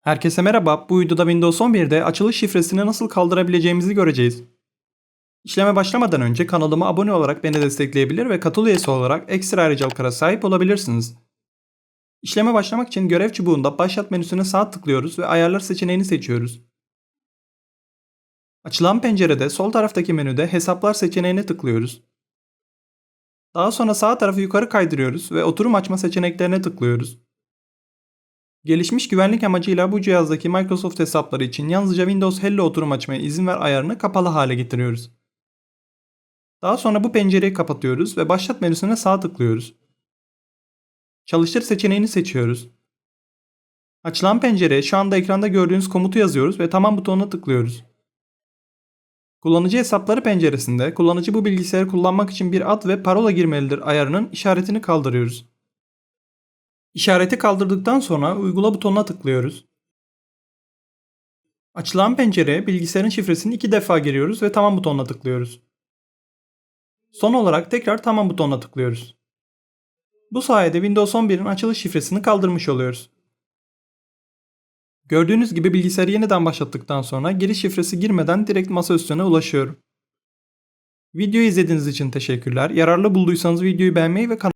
Herkese merhaba. Bu videoda Windows 11'de açılış şifresini nasıl kaldırabileceğimizi göreceğiz. İşleme başlamadan önce kanalıma abone olarak beni destekleyebilir ve katıl üyesi olarak ekstra ayrıcalıklara sahip olabilirsiniz. İşleme başlamak için görev çubuğunda başlat menüsüne sağ tıklıyoruz ve ayarlar seçeneğini seçiyoruz. Açılan pencerede sol taraftaki menüde hesaplar seçeneğine tıklıyoruz. Daha sonra sağ tarafı yukarı kaydırıyoruz ve oturum açma seçeneklerine tıklıyoruz. Gelişmiş güvenlik amacıyla bu cihazdaki Microsoft hesapları için yalnızca Windows Hello oturum açmaya izin ver ayarını kapalı hale getiriyoruz. Daha sonra bu pencereyi kapatıyoruz ve başlat menüsüne sağ tıklıyoruz. Çalıştır seçeneğini seçiyoruz. Açılan pencereye şu anda ekranda gördüğünüz komutu yazıyoruz ve tamam butonuna tıklıyoruz. Kullanıcı hesapları penceresinde kullanıcı bu bilgisayarı kullanmak için bir ad ve parola girmelidir ayarının işaretini kaldırıyoruz. İşareti kaldırdıktan sonra uygula butonuna tıklıyoruz. Açılan pencereye bilgisayarın şifresini iki defa giriyoruz ve tamam butonuna tıklıyoruz. Son olarak tekrar tamam butonuna tıklıyoruz. Bu sayede Windows 11'in açılış şifresini kaldırmış oluyoruz. Gördüğünüz gibi bilgisayarı yeniden başlattıktan sonra giriş şifresi girmeden direkt masa üstüne ulaşıyorum. Videoyu izlediğiniz için teşekkürler. Yararlı bulduysanız videoyu beğenmeyi ve kanalıma